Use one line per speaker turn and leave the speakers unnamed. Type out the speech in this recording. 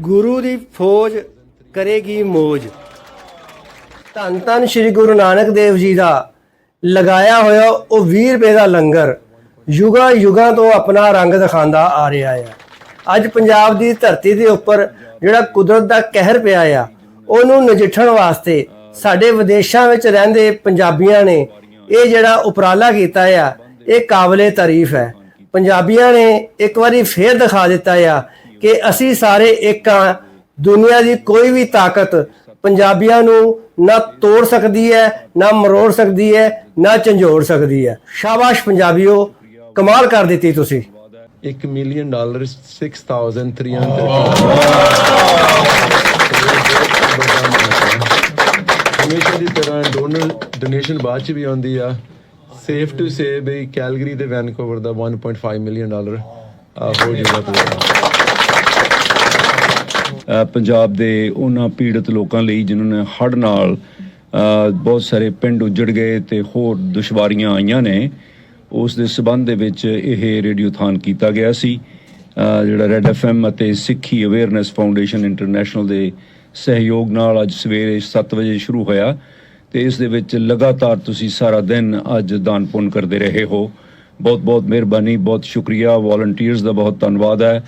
ਗੁਰੂ ਦੀ ਫੌਜ ਕਰੇਗੀ ਮੋਜ। ਧੰਨ ਧੰਨ ਸ੍ਰੀ ਗੁਰੂ ਨਾਨਕ ਦੇਵ ਜੀ ਦਾ ਲਗਾਇਆ ਹੋਇਆ ਉਹ 20 ਰੁਪਏ ਦਾ ਲੰਗਰ ਯੁਗਾ ਯੁਗਾਂ ਤੋਂ ਆਪਣਾ ਰੰਗ ਦਿਖਾਉਂਦਾ ਆ ਰਿਹਾ ਹੈ ਅੱਜ ਪੰਜਾਬ ਦੀ ਧਰਤੀ ਦੇ ਉੱਪਰ ਜਿਹੜਾ ਕੁਦਰਤ ਦਾ ਕਹਿਰ ਪਿਆ ਆ, ਉਹਨੂੰ ਨਜਿੱਠਣ ਵਾਸਤੇ ਸਾਡੇ ਵਿਦੇਸ਼ਾਂ ਵਿੱਚ ਰਹਿੰਦੇ ਪੰਜਾਬੀਆਂ ਨੇ ਇਹ ਜਿਹੜਾ ਉਪਰਾਲਾ ਕੀਤਾ ਆ, ਇਹ ਕਾਬਲੇ ਤਾਰੀਫ ਹੈ। ਪੰਜਾਬੀਆਂ ਨੇ ਇੱਕ ਵਾਰੀ ਫੇਰ ਦਿਖਾ ਦਿੱਤਾ ਆ ਕਿ ਅਸੀਂ ਸਾਰੇ ਇੱਕ ਆ ਦੁਨੀਆ ਦੀ ਕੋਈ ਵੀ ਤਾਕਤ ਪੰਜਾਬੀਆਂ ਨੂੰ ਨਾ ਤੋੜ ਸਕਦੀ ਹੈ ਨਾ ਮਰੋੜ ਸਕਦੀ ਹੈ ਨਾ ਝੰਜੋੜ ਸਕਦੀ ਹੈ। ਸ਼ਾਬਾਸ਼ ਪੰਜਾਬੀਓ ਕਮਾਲ ਕਰ ਦਿੱਤੀ ਤੁਸੀਂ।
1 ਮਿਲੀਅਨ ਡਾਲਰ 6300 ਹਮੇਸ਼ਾ ਦੀ ਤਰ੍ਹਾਂ ਡੋਨਰ ਡੋਨੇਸ਼ਨ ਬਾਅਦ ਚ ਵੀ ਆਉਂਦੀ ਆ। ਸੇਫ ਟੂ ਸੇ ਬਈ ਕੈਲਗਰੀ ਤੇ ਵੈਨਕੂਵਰ ਦਾ 1.5 ਮਿਲੀਅਨ ਡਾਲਰ ਹੋ ਪੂਰਾ।
ਅ, ਪੰਜਾਬ ਦੇ ਉਹਨਾਂ ਪੀੜਤ ਲੋਕਾਂ ਲਈ ਜਿਨ੍ਹਾਂ ਨੇ ਹੜ੍ਹ ਨਾਲ ਬਹੁਤ ਸਾਰੇ ਪਿੰਡ ਉਜੜ ਗਏ ਤੇ ਹੋਰ ਦੁਸ਼ਵਾਰੀਆਂ ਆਈਆਂ ਨੇ ਉਸ ਦੇ ਸਬੰਧ ਦੇ ਵਿੱਚ ਇਹ ਰੇਡੀਓਥਾਨ ਕੀਤਾ ਗਿਆ ਸੀ। ਅ, ਜਿਹੜਾ ਰੈਡ ਐਫਐਮ ਅਤੇ ਸਿੱਖੀ ਅਵੇਅਰਨੈਸ ਫਾਊਂਡੇਸ਼ਨ ਇੰਟਰਨੈਸ਼ਨਲ ਦੇ ਸਹਿਯੋਗ ਨਾਲ ਅੱਜ ਸਵੇਰੇ 7 ਵਜੇ ਸ਼ੁਰੂ ਹੋਇਆ ਤੇ ਇਸ ਦੇ ਵਿੱਚ ਲਗਾਤਾਰ ਤੁਸੀਂ ਸਾਰਾ ਦਿਨ ਅੱਜ ਦਾਨ ਪੁੰਨ ਕਰਦੇ ਰਹੇ ਹੋ। ਬਹੁਤ ਬਹੁਤ ਮਿਹਰਬਾਨੀ ਬਹੁਤ ਸ਼ੁਕਰੀਆ। ਵਾਲੰਟੀਅਰਸ ਦਾ ਬਹੁਤ ਧੰਨਵਾਦ ਹੈ।